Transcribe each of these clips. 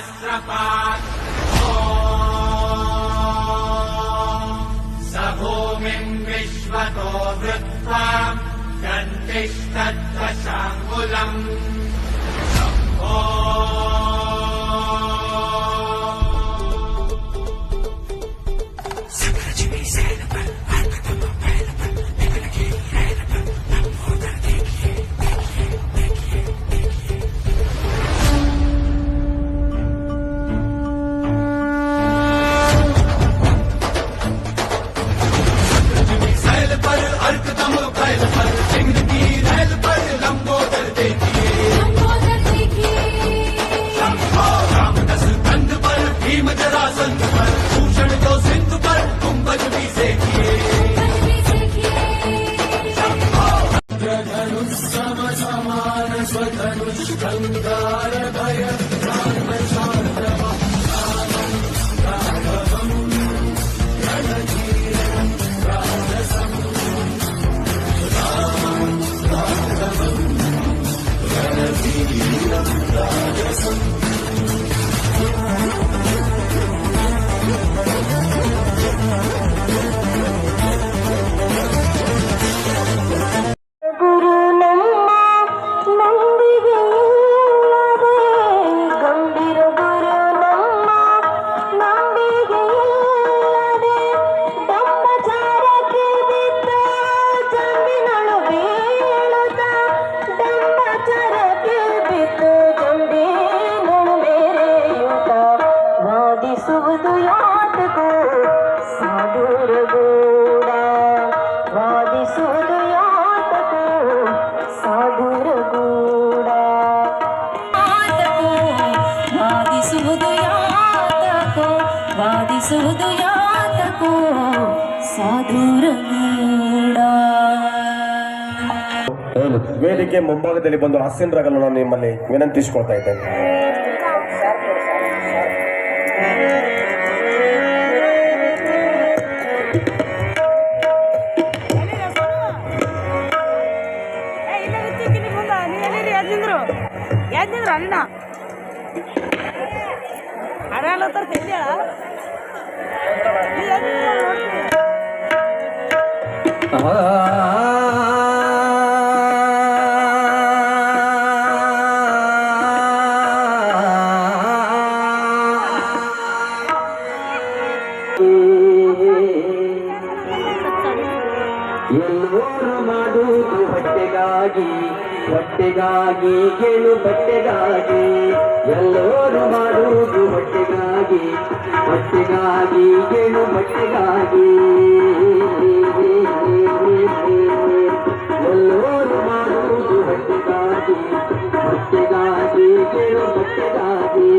सहस्रपात् स भूमिम् विश्वतो वृत्वा दन्तिष्ठद्वशाङ्गुलम् ವಾದಿಸುವುದು ವಾದಿಸುವುದು ವೇದಿಕೆ ಮುಂಭಾಗದಲ್ಲಿ ಬಂದು ಹಾಸ್ಯನ್ರಾಗಲು ನಾನು ನಿಮ್ಮಲ್ಲಿ ವಿನಂತಿಸಿಕೊಳ್ತಾ ಇದ್ದೇನೆ. ಎದ್ದಿಂದ್ರು ಅಣ್ಣ ಅಡಾಲತ್ತಾರ ತೆಗಿಯ ಎಲ್ಲೋರು ಮಾಡುವುದು ಹೊಟ್ಟೆಗಾಗಿ ಹೊಟ್ಟೆಗಾಗಿ ಕೇಳು ಬಟ್ಟೆಗಾಗಿ ಎಲ್ಲೋರು ಮಾಡುವುದು ಹೊಟ್ಟೆಗಾಗಿ ಹೊಟ್ಟೆಗಾಗಿ ಕೇಳು ಬಟ್ಟೆಗಾಗಿ ಎಲ್ಲೋರು ಮಾಡುವುದು ಹೊಟ್ಟೆಗಾಗಿ ಹೊಟ್ಟೆಗಾಗಿ ಕೇಳು ಬಟ್ಟೆಗಾಗಿ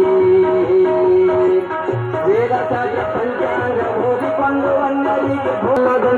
ವೇದ ಶಾಸ್ತ್ರ ಪಂಚಾಂಗ ಓದಿಕೊಂಡು ಅನ್ನಲಿಗೆ ಭೂಲದಂತೆ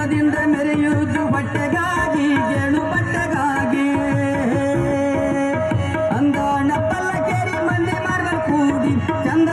ಹೃದಯದಿಂದ ಮೆರೆಯುವುದು ಬಟ್ಟೆಗಾಗಿ ಗೆಳು ಬಟ್ಟೆಗಾಗಿ. ಅಂದಾಣ ಪಲ್ಲಕೇರಿ ಮಂದಿ ಮಾರ್ಗ ಕೂಡಿ ಚಂದ